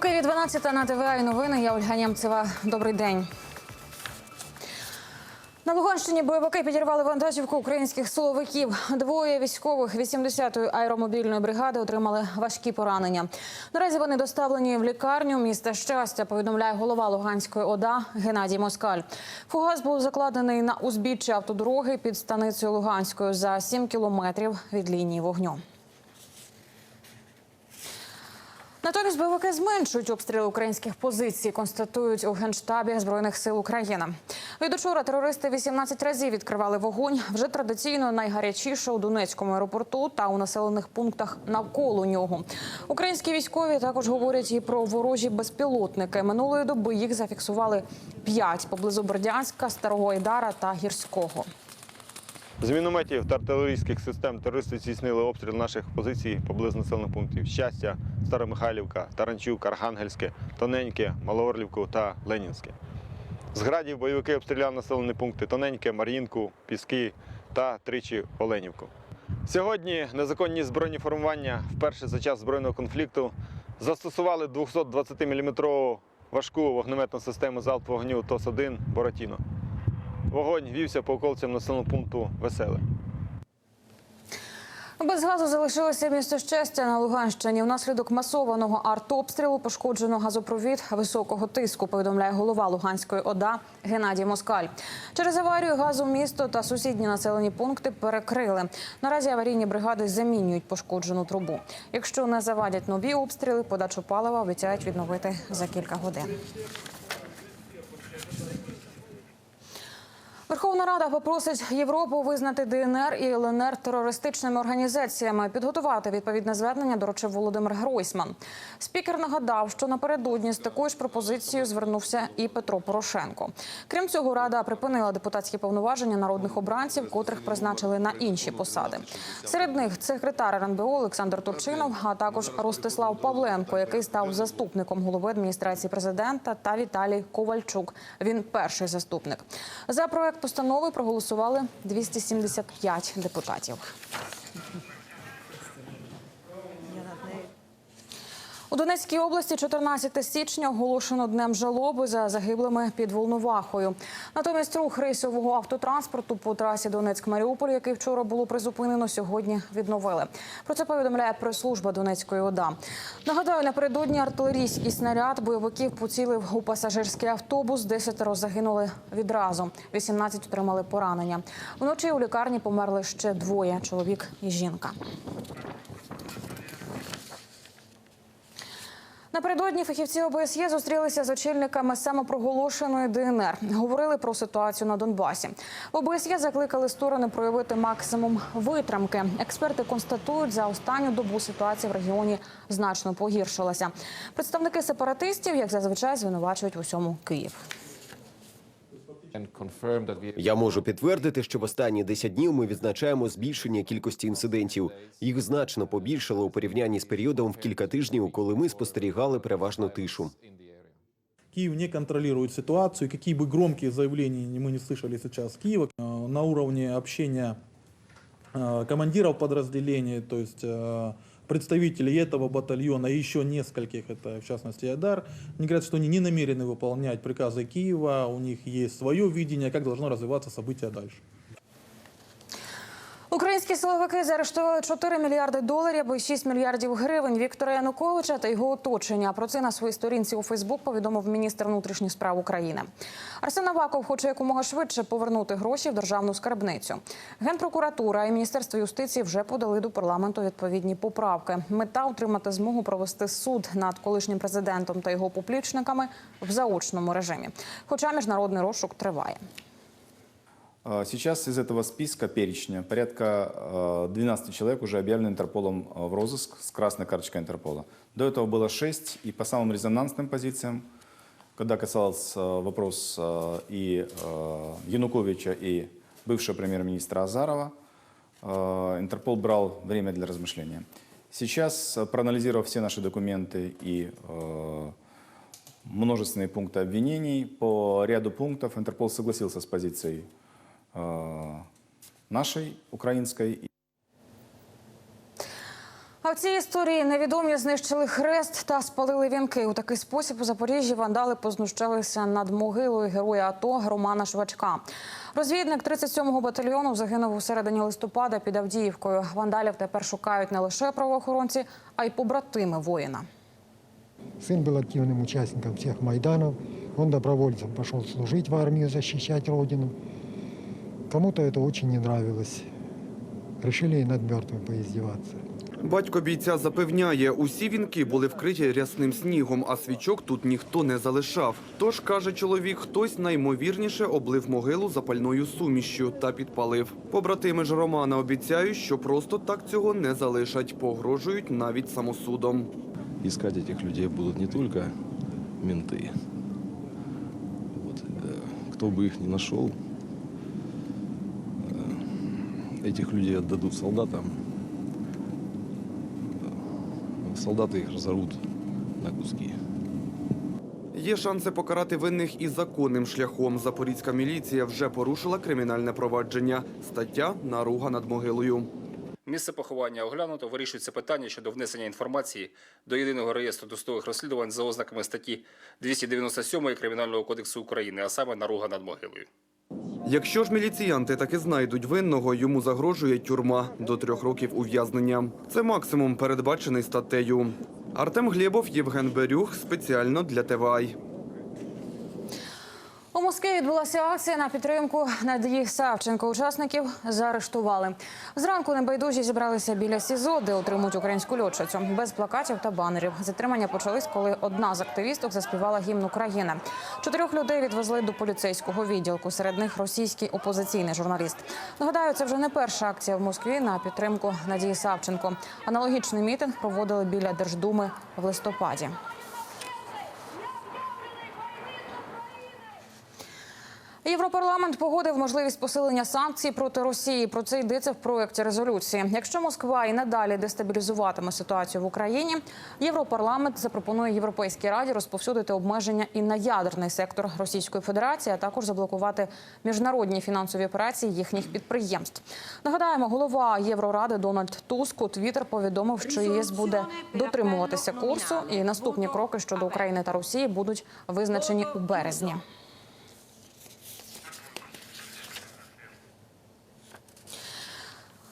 Києві 12 на ТВА і новини. Я Ольга Нємцева. Добрий день. На Луганщині бойовики підірвали вантажівку українських силовиків. Двоє військових 80-ї аеромобільної бригади отримали важкі поранення. Наразі вони доставлені в лікарню міста щастя. Повідомляє голова Луганської ОДА Геннадій Москаль. Фугас був закладений на узбіччя автодороги під станицею Луганською за 7 кілометрів від лінії вогню. Натомість бойовики зменшують обстріли українських позицій, констатують у генштабі збройних сил України. Від учора терористи 18 разів відкривали вогонь. Вже традиційно найгарячіше у Донецькому аеропорту та у населених пунктах навколо нього. Українські військові також говорять і про ворожі безпілотники. Минулої доби їх зафіксували п'ять поблизу Бердянська, Старого Айдара та Гірського. З мінометів та артилерійських систем терористи здійснили обстріл наших позицій поблизу населених пунктів Щастя, Старомихайлівка, Таранчук, Архангельське, Тоненьке, Малоорлівку та Ленінське. З градів бойовики обстріляли населені пункти Тоненьке, Мар'їнку, Піски та тричі Оленівку. Сьогодні незаконні збройні формування вперше за час збройного конфлікту застосували 220-мм важку вогнеметну систему залпового вогню ТОС-1 Боратіно. Вогонь вівся по околицям населеного пункту Веселе. Без газу залишилося місто щастя на Луганщині. Внаслідок масованого артобстрілу пошкоджено газопровід високого тиску. Повідомляє голова Луганської ОДА Геннадій Москаль. Через аварію газу місто та сусідні населені пункти перекрили. Наразі аварійні бригади замінюють пошкоджену трубу. Якщо не завадять нові обстріли, подачу палива обіцяють відновити за кілька годин. Верховна Рада попросить Європу визнати ДНР і ЛНР терористичними організаціями. Підготувати відповідне звернення доручив Володимир Гройсман. Спікер нагадав, що напередодні з такою ж пропозицією звернувся і Петро Порошенко. Крім цього, рада припинила депутатські повноваження народних обранців, котрих призначили на інші посади. Серед них секретар РНБО Олександр Турчинов, а також Ростислав Павленко, який став заступником голови адміністрації президента, та Віталій Ковальчук. Він перший заступник. За проект постанови проголосували 275 депутатів. Донецькій області 14 січня оголошено днем жалоби за загиблими під Волновахою. Натомість рух рейсового автотранспорту по трасі Донецьк-Маріуполь, який вчора було призупинено, сьогодні відновили. Про це повідомляє прес-служба Донецької ОДА. Нагадаю, напередодні артилерійський снаряд бойовиків поцілив у пасажирський автобус. Десятеро загинули відразу. 18 отримали поранення. Вночі у лікарні померли ще двоє чоловік і жінка. Напередодні фахівці ОБСЄ зустрілися з очільниками самопроголошеної ДНР. Говорили про ситуацію на Донбасі. В ОБСЄ закликали сторони проявити максимум витримки. Експерти констатують, за останню добу ситуація в регіоні значно погіршилася. Представники сепаратистів, як зазвичай, звинувачують усьому Київ. Я можу підтвердити, що в останні 10 днів ми відзначаємо збільшення кількості інцидентів. Їх значно побільшало у порівнянні з періодом в кілька тижнів, коли ми спостерігали переважно тишу. Киев не контролирует ситуацию. и Какие бы громкие заявления мы не слышали сейчас с Киева, э, на уровне общения э, командиров подразделений, то есть э, представителей этого батальона и еще нескольких, это в частности Айдар, они говорят, что они не намерены выполнять приказы Киева, у них есть свое видение, как должно развиваться события дальше. Українські силовики заарештували 4 мільярди доларів і 6 мільярдів гривень Віктора Януковича та його оточення. Про це на своїй сторінці у Фейсбук повідомив міністр внутрішніх справ України. Арсен Аваков хоче якомога швидше повернути гроші в державну скарбницю. Генпрокуратура і міністерство юстиції вже подали до парламенту відповідні поправки. Мета отримати змогу провести суд над колишнім президентом та його поплічниками в заочному режимі. Хоча міжнародний розшук триває. А, Сейчас из этого списка перечня порядка э, 12 человек уже объявлены Интерполом э, в розыск с красной карточкой Интерпола. До этого было 6, и по самым резонансным позициям, когда касался вопрос и Януковича, и бывшего премьер-министра Азарова, Интерпол брал время для размышления. Сейчас, проанализировав все наши документы и множественные пункты обвинений, по ряду пунктов Интерпол согласился с позицией э, нашей, украинской. А в цій історії невідомі знищили хрест та спалили вінки. У такий спосіб у Запоріжжі вандали познущалися над могилою героя АТО Романа Швачка. Розвідник 37-го батальйону загинув у середині листопада під Авдіївкою. Вандалів тепер шукають не лише правоохоронці, а й побратими воїна. Сын был активным участником всех Майданов. Он добровольцем пошел служить в армию, защищать Родину. Кому-то это очень не нравилось. Решили и над мертвым поиздеваться. Батько бійця запевняє, усі вінки були вкриті рясним снігом, а свічок тут ніхто не залишав. Тож, каже чоловік, хтось наймовірніше облив могилу запальною сумішшю та підпалив. Побратими ж Романа обіцяють, що просто так цього не залишать, погрожують навіть самосудом. искать этих людей будут не только менты. Вот, э, кто бы их ни нашел, э, этих людей отдадут солдатам. Э, Солдаты их разорвут на куски. Є шанси покарати винних і законним шляхом. Запорізька міліція вже порушила кримінальне провадження. Стаття наруга над могилою. Місце поховання оглянуто, вирішується питання щодо внесення інформації до єдиного реєстру досудових розслідувань за ознаками статті 297 Кримінального кодексу України, а саме наруга над могилою. Якщо ж міліціянти таки знайдуть винного, йому загрожує тюрма до трьох років ув'язнення. Це максимум передбачений статтею. Артем Глєбов, Євген Берюх спеціально для ТВАЙ. У Москві відбулася акція на підтримку Надії Савченко. Учасників заарештували. Зранку небайдужі зібралися біля СІЗО, де отримують українську льотчицю. Без плакатів та банерів. Затримання почались, коли одна з активісток заспівала гімн України. Чотирьох людей відвезли до поліцейського відділку. Серед них російський опозиційний журналіст. Нагадаю, це вже не перша акція в Москві на підтримку Надії Савченко. Аналогічний мітинг проводили біля Держдуми в листопаді. Європарламент погодив можливість посилення санкцій проти Росії. Про це йдеться в проєкті резолюції. Якщо Москва і надалі дестабілізуватиме ситуацію в Україні, Європарламент запропонує Європейській раді розповсюдити обмеження і на ядерний сектор Російської Федерації, а також заблокувати міжнародні фінансові операції їхніх підприємств. Нагадаємо, голова Євроради Дональд Туск у Твіттер повідомив, що ЄС буде дотримуватися курсу, і наступні кроки щодо України та Росії будуть визначені у березні.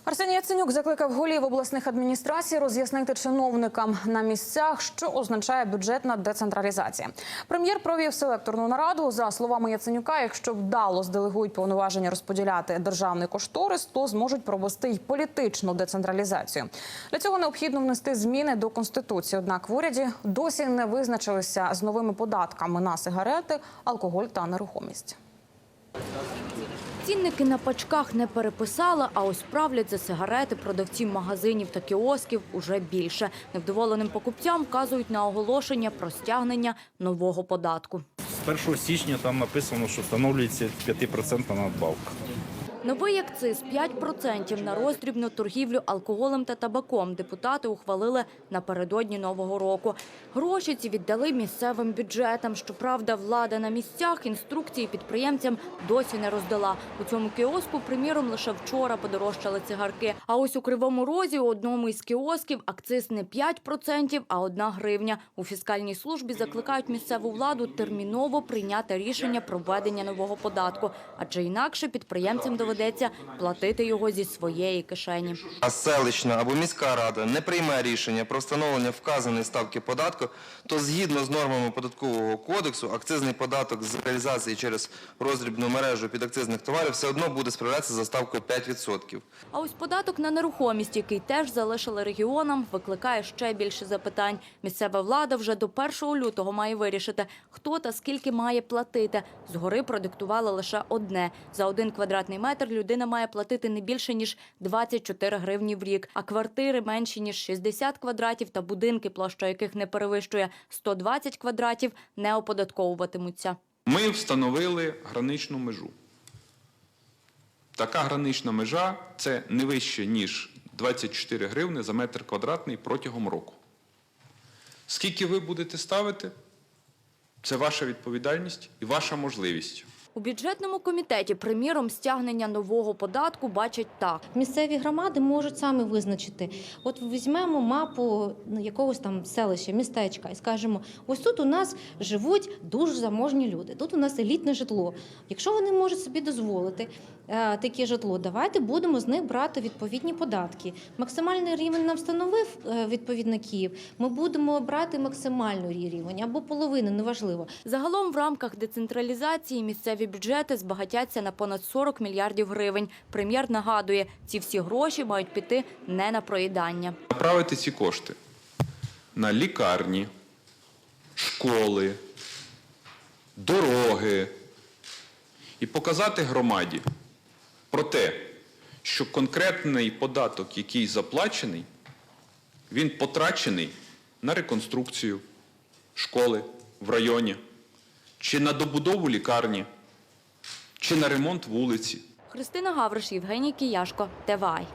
Арсеній Яценюк закликав голів обласних адміністрацій роз'яснити чиновникам на місцях, що означає бюджетна децентралізація. Прем'єр провів селекторну нараду. За словами Яценюка, якщо вдало зделегують повноваження розподіляти державний кошторис, то зможуть провести й політичну децентралізацію. Для цього необхідно внести зміни до конституції. Однак в уряді досі не визначилися з новими податками на сигарети, алкоголь та нерухомість. Цінники на пачках не переписали, а ось правлять за сигарети продавців магазинів та кіосків уже більше. Невдоволеним покупцям вказують на оголошення про стягнення нового податку. З 1 січня там написано, що встановлюється 5% надбавка. Новий акциз 5% на роздрібну торгівлю алкоголем та табаком депутати ухвалили напередодні Нового року. Гроші ці віддали місцевим бюджетам. Щоправда, влада на місцях інструкції підприємцям досі не роздала. У цьому кіоску, приміром, лише вчора подорожчали цигарки. А ось у Кривому Розі у одному із кіосків акциз не 5%, а 1 гривня. У фіскальній службі закликають місцеву владу терміново прийняти рішення про введення нового податку, адже інакше підприємцям доведеться платити його зі своєї кишені. а селищна або міська рада не прийме рішення про встановлення вказаної ставки податку, то згідно з нормами податкового кодексу акцизний податок з реалізації через роздрібну мережу підакцизних товарів все одно буде справлятися за ставкою 5%. А ось податок на нерухомість, який теж залишили регіонам, викликає ще більше запитань. Місцева влада вже до 1 лютого має вирішити, хто та скільки має платити. Згори продиктували лише одне. За один квадратний метр людина має платити не більше, ніж 24 гривні в рік, а квартири менші, ніж 60 квадратів та будинки, площа яких не перевищує 120 квадратів, не оподатковуватимуться. Ми встановили граничну межу. Така гранична межа це не вище, ніж 24 гривни за метр квадратний протягом року. Скільки ви будете ставити, це ваша відповідальність і ваша можливість. У бюджетному комітеті, приміром, стягнення нового податку бачать так. Місцеві громади можуть самі визначити. От візьмемо мапу ну, якогось там селища, містечка і скажемо: ось тут у нас живуть дуже заможні люди, тут у нас елітне житло. Якщо вони можуть собі дозволити е, таке житло, давайте будемо з них брати відповідні податки. Максимальний рівень нам встановив е, відповідно Київ. Ми будемо брати максимальний рівень або половину, неважливо. Загалом в рамках децентралізації місцеві бюджети збагатяться на понад 40 мільярдів гривень. Прем'єр нагадує, ці всі гроші мають піти не на проїдання. Направити ці кошти на лікарні, школи, дороги і показати громаді про те, що конкретний податок, який заплачений, він потрачений на реконструкцію школи в районі, чи на добудову лікарні, чи на ремонт вулиці. Христина Гавриш, Євгеній Кияшко, ТВАЙ.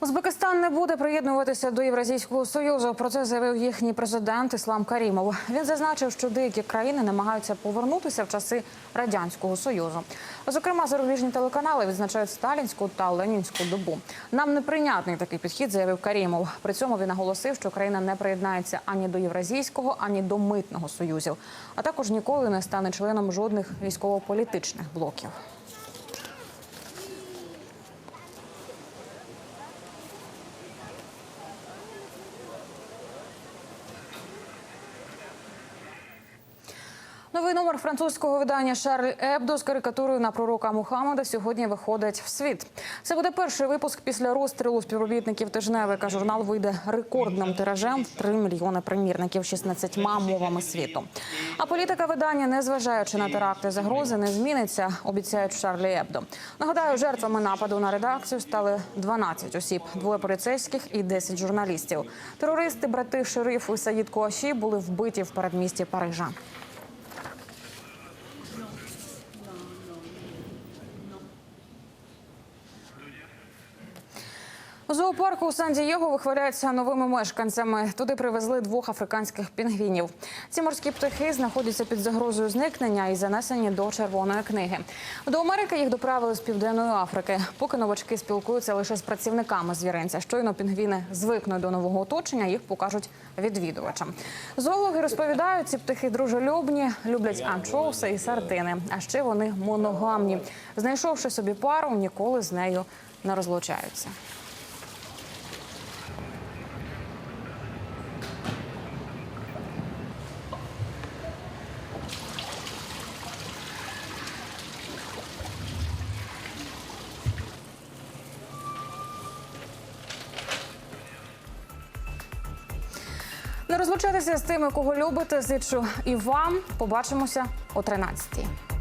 Узбекистан не буде приєднуватися до Євразійського союзу. Про це заявив їхній президент Іслам Карімов. Він зазначив, що деякі країни намагаються повернутися в часи радянського союзу. Зокрема, зарубіжні телеканали відзначають сталінську та ленінську добу. Нам неприйнятний такий підхід, заявив Карімов. При цьому він наголосив, що країна не приєднається ані до Євразійського, ані до митного союзів, а також ніколи не стане членом жодних військово-політичних блоків. Новий номер французького видання Шарль Ебдо з карикатурою на пророка Мухаммеда сьогодні виходить в світ. Це буде перший випуск після розстрілу співробітників тижневика. Журнал вийде рекордним тиражем в 3 мільйони примірників 16 мовами світу. А політика видання, незважаючи на теракти загрози, не зміниться. Обіцяють Шарлі Ебдо. Нагадаю, жертвами нападу на редакцію стали 12 осіб, двоє поліцейських і 10 журналістів. Терористи, брати шериф і Саїд Куаші були вбиті в передмісті Парижа. У зоопарку у Сан-Дієго вихваляються новими мешканцями. Туди привезли двох африканських пінгвінів. Ці морські птахи знаходяться під загрозою зникнення і занесені до червоної книги. До Америки їх доправили з південної Африки. Поки новачки спілкуються лише з працівниками звіринця. Щойно пінгвіни звикнуть до нового оточення, їх покажуть відвідувачам. Зоологи розповідають, ці птахи дружелюбні, люблять анчоуси і сардини. А ще вони моногамні. Знайшовши собі пару, ніколи з нею не розлучаються. Не з тими, кого любите. Зичу і вам. Побачимося о 13-й.